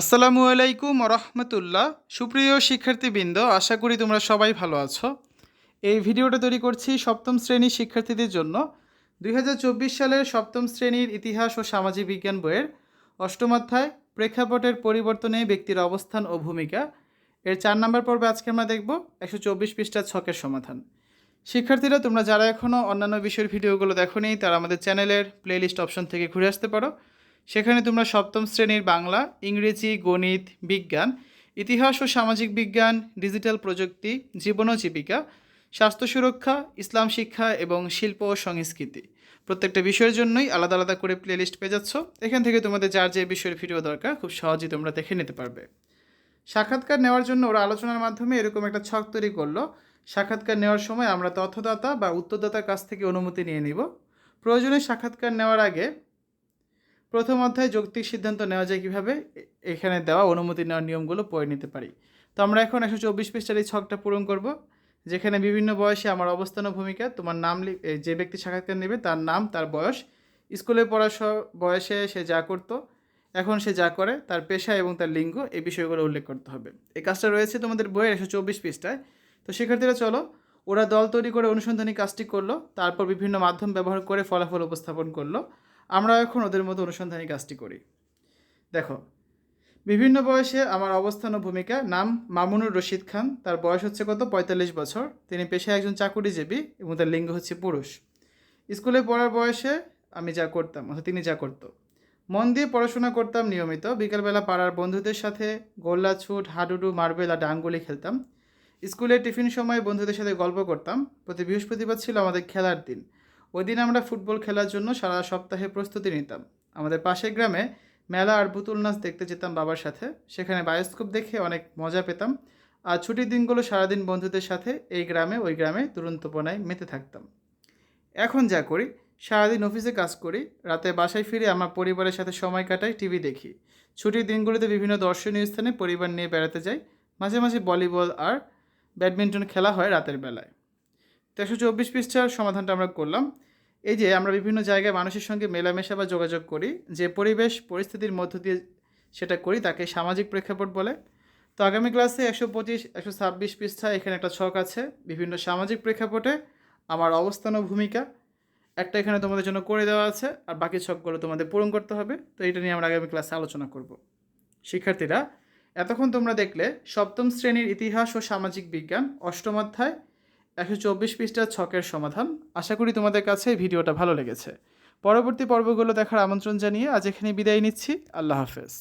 আসসালামু আলাইকুম রহমতুল্লাহ। সুপ্রিয় শিক্ষার্থীবৃন্দ, আশা করি তোমরা সবাই ভালো আছো। এই ভিডিওটা তৈরি করছি সপ্তম শ্রেণির শিক্ষার্থীদের জন্য। দুই হাজার চব্বিশ সালের সপ্তম শ্রেণির ইতিহাস ও সামাজিক বিজ্ঞান বইয়ের অষ্টম অধ্যায়, প্রেক্ষাপটের পরিবর্তনে ব্যক্তির অবস্থান ও ভূমিকা। এর চার নম্বর পর্বে আজকে আমরা দেখব একশো চব্বিশ পৃষ্ঠার ছকের সমাধান। শিক্ষার্থীরা, তোমরা যারা এখনও অন্যান্য বিষয়ের ভিডিওগুলো দেখোনি, তারা আমাদের চ্যানেলের প্লেলিস্ট অপশন থেকে ঘুরে আসতে পারো। সেখানে তোমরা সপ্তম শ্রেণির বাংলা, ইংরেজি, গণিত, বিজ্ঞান, ইতিহাস ও সামাজিক বিজ্ঞান, ডিজিটাল প্রযুক্তি, জীবন ও জীবিকা, স্বাস্থ্য সুরক্ষা, ইসলাম শিক্ষা এবং শিল্প ও সংস্কৃতি। প্রত্যেকটা বিষয়ের জন্যই আলাদা আলাদা করে প্লেলিস্ট পেয়ে যাচ্ছ। এখান থেকে তোমাদের যার যে বিষয়ের ভিডিও দরকার, খুব সহজেই তোমরা দেখে নিতে পারবে। সাক্ষাৎকার নেওয়ার জন্য ওরা আলোচনার মাধ্যমে এরকম একটা ছক তৈরি করল। সাক্ষাৎকার নেওয়ার সময় আমরা তথ্যদাতা বা উত্তরদাতার কাছ থেকে অনুমতি নিয়ে নিব। প্রয়োজনে সাক্ষাৎকার নেওয়ার আগে প্রথম অধ্যায়ে যৌক্তিক সিদ্ধান্ত নেওয়া যায় কীভাবে? এখানে দেওয়া অনুমতি নেওয়ার নিয়মগুলো পড়ে নিতে পারি। তো আমরা এখন একশো চব্বিশ পৃষ্ঠার এই ছকটা পূরণ করব, যেখানে বিভিন্ন বয়সে আমার অবস্থান ও ভূমিকা, তোমার নাম যে ব্যক্তি সাক্ষাৎকার নেবে তার নাম, তার বয়স, স্কুলে পড়ার বয়সে সে যা করতো, এখন সে যা করে, তার পেশা এবং তার লিঙ্গ, এই বিষয়গুলো উল্লেখ করতে হবে। এই কাজটা রয়েছে তোমাদের বইয়ের একশো চব্বিশ পৃষ্ঠায়। তো শিক্ষার্থীরা চলো, ওরা দল তৈরি করে অনুসন্ধানী কাজটি করল, তারপর বিভিন্ন মাধ্যম ব্যবহার করে ফলাফল উপস্থাপন করল। আমরা এখন ওদের মতো অনুসন্ধানী কাজটি করি। দেখো, বিভিন্ন বয়সে আমার অবস্থান ও ভূমিকা, নাম মামুনুর রশিদ খান, তার বয়স হচ্ছে কত? পঁয়তাল্লিশ বছর। তিনি পেশায় একজন চাকুরিজীবী এবং তার লিঙ্গ হচ্ছে পুরুষ। স্কুলে পড়ার বয়সে আমি যা করতাম, অর্থাৎ তিনি যা করত। মন দিয়ে পড়াশোনা করতাম নিয়মিত। বিকালবেলা পাড়ার বন্ধুদের সাথে গোল্লা ছুট, হাডুডু, মার্বেল আর ডাঙ্গুলি খেলতাম। স্কুলে টিফিন সময় বন্ধুদের সাথে গল্প করতাম। প্রতি বৃহস্পতিবার ছিল আমাদের খেলার দিন। ওই দিন আমরা ফুটবল খেলার জন্য সারা সপ্তাহে প্রস্তুতি নিতাম। আমাদের পাশের গ্রামে মেলা আর পুতুল নাচ দেখতে যেতাম বাবার সাথে। সেখানে বায়োস্কোপ দেখে অনেক মজা পেতাম। আর ছুটির দিনগুলো সারাদিন বন্ধুদের সাথে এই গ্রামে, ওই গ্রামে তুরন্তপনায় মেতে থাকতাম। এখন যা করি, সারাদিন অফিসে কাজ করি, রাতে বাসায় ফিরে আমার পরিবারের সাথে সময় কাটাই টিভি দেখি। ছুটির দিনগুলোতে বিভিন্ন দর্শনীয় স্থানে পরিবার নিয়ে বেড়াতে যাই। মাঝে মাঝে ভলিবল আর ব্যাডমিন্টন খেলা হয় রাতের বেলায়। তেরোশো চব্বিশ পৃষ্ঠার সমাধানটা আমরা করলাম। এই যে আমরা বিভিন্ন জায়গায় মানুষের সঙ্গে মেলামেশা বা যোগাযোগ করি, যে পরিবেশ, পরিস্থিতির মধ্য দিয়ে সেটা করি, তাকে সামাজিক প্রেক্ষাপট বলে। তো আগামী ক্লাসে একশো পঁচিশ, একশো ছাব্বিশ পৃষ্ঠা, এখানে একটা ছক আছে, বিভিন্ন সামাজিক প্রেক্ষাপটে আমার অবস্থান ও ভূমিকা। একটা এখানে তোমাদের জন্য করে দেওয়া আছে, আর বাকি ছকগুলো তোমাদের পূরণ করতে হবে। তো এটা নিয়ে আমরা আগামী ক্লাসে আলোচনা করব। শিক্ষার্থীরা, এতক্ষণ তোমরা দেখলে সপ্তম শ্রেণির ইতিহাস ও সামাজিক বিজ্ঞান, অষ্টম অধ্যায় একশো চব্বিশ পৃষ্ঠার ছকের সমাধান। আশা করি তোমাদের কাছে ভিডিওটা ভালো লেগেছে। পরবর্তী পর্বগুলো দেখার আমন্ত্রণ জানিয়ে আজ এখানে বিদায় নিচ্ছি। আল্লাহ হাফেজ।